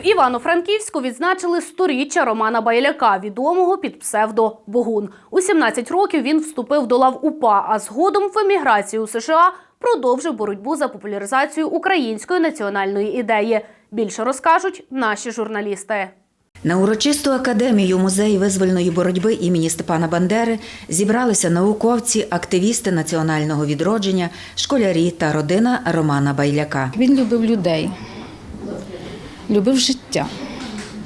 В Івано-Франківську відзначили сторіччя Романа Байляка, відомого під псевдо Богун. У 17 років він вступив до лав УПА, а згодом в еміграції у США продовжив боротьбу за популяризацію української національної ідеї. Більше розкажуть наші журналісти. На урочисту академію музею визвольної боротьби імені Степана Бандери зібралися науковці, активісти національного відродження, школярі та родина Романа Байляка. Він любив людей, любив життя,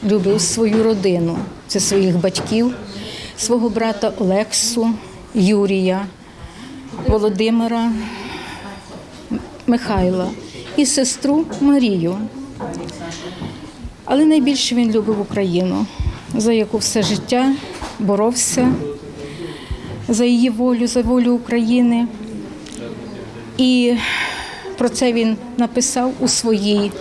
любив свою родину, це своїх батьків, свого брата Олексу, Юрія, Володимира, Михайла і сестру Марію. Але найбільше він любив Україну, за яку все життя боровся, за її волю, за волю України. І про це він написав у своїй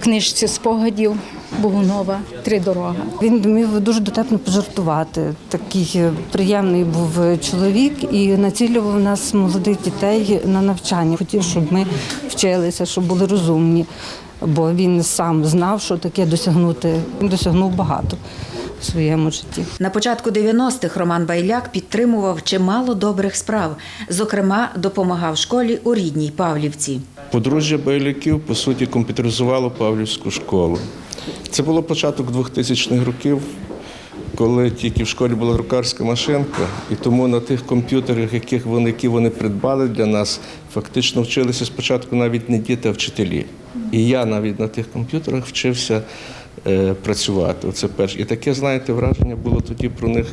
книжці спогадів Богунова Три дорога. Він вмів дуже дотепно пожартувати. Такий приємний був чоловік і націлював нас, молодих дітей, на навчання. Хотів, щоб ми вчилися, щоб були розумні. Бо він сам знав, що таке досягнути. Він досягнув багато в своєму житті. На початку 90-х Роман Байляк підтримував чимало добрих справ. Зокрема, допомагав школі у рідній Павлівці. Подружжя Байляків, по суті, комп'ютеризувало Павлівську школу. Це було початок 2000-х років, коли тільки в школі була друкарська машинка, і тому на тих комп'ютерах, яких вони, які вони придбали для нас, фактично вчилися спочатку навіть не діти, а вчителі. І я навіть на тих комп'ютерах вчився е, працювати. Оце перше. І таке, знаєте, враження було тоді про них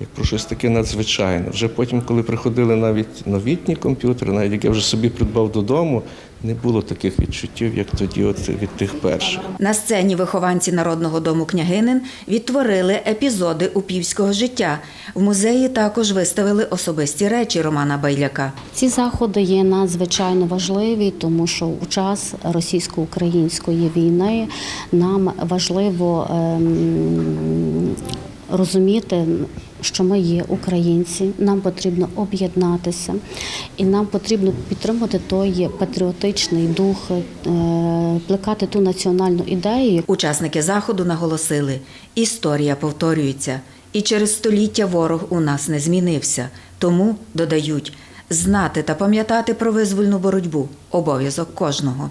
як про щось таке надзвичайне. Вже потім, коли приходили навіть новітні комп'ютери, навіть як я вже собі придбав додому, не було таких відчуттів, як тоді, от від тих перших. На сцені вихованці Народного дому княгинин відтворили епізоди упівського життя. В музеї також виставили особисті речі Романа Байляка. Ці заходи є надзвичайно важливі, тому що у час російсько-української війни нам важливо ем, розуміти, що ми є українці, нам потрібно об'єднатися, і нам потрібно підтримувати той патріотичний дух, е, плекати ту національну ідею, Учасники заходу наголосили: історія повторюється, і через століття ворог у нас не змінився. Тому додають знати та пам'ятати про визвольну боротьбу обов'язок кожного.